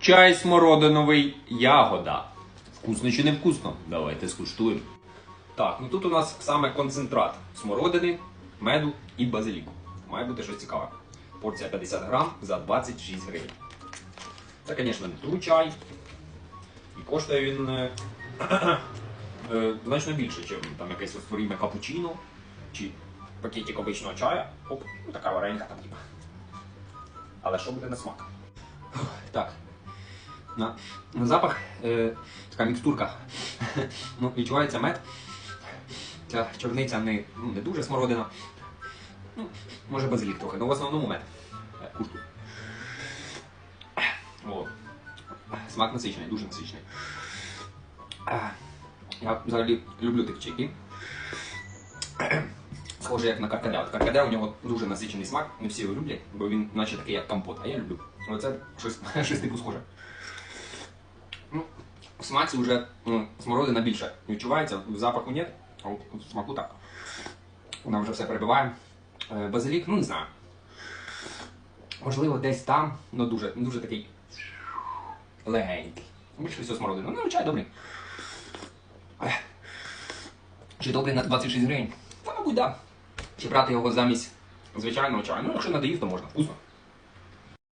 Чай смородиновий ягода. Вкусно чи не вкусно? Давайте скуштуємо. Так, ну тут у нас саме концентрат смородини, меду і базиліку. Має бути щось цікаве. Порція 50 грам за 26 гривень. Це, звісно, не чай. І коштує він е, е, значно більше, ніж там якесь розтворіме капучино чи пакетик обичного чая. Оп, ну така варенька там, типа. Але що буде на смак? Так. На, запах е, така мікстурка. ну, відчувається мед. Ця чорниця не, ну, не дуже смородина. Ну, може базилік трохи, але в основному мед. Е, О. Смак насичений, дуже насичений. Е, Я взагалі люблю тих чайки. Схоже як на каркаде. От каркаде у нього дуже насичений смак, не всі його люблять, бо він наче такий як компот, а я люблю. Оце щось, щось типу схоже. Ну, в смаці вже ну, смородина більше відчувається, в запаху ні, а от в смаку так. Вона вже все перебиває. Е, Базилік, ну не знаю. Можливо, десь там, ну дуже, дуже такий легенький. Більше всього смородина. Ну, чай добрий. Чи добрий на 26 гривень? Та, мабуть, да. Чи брати його замість звичайного чаю? Ну, якщо надоїв, то можна. Вкусно.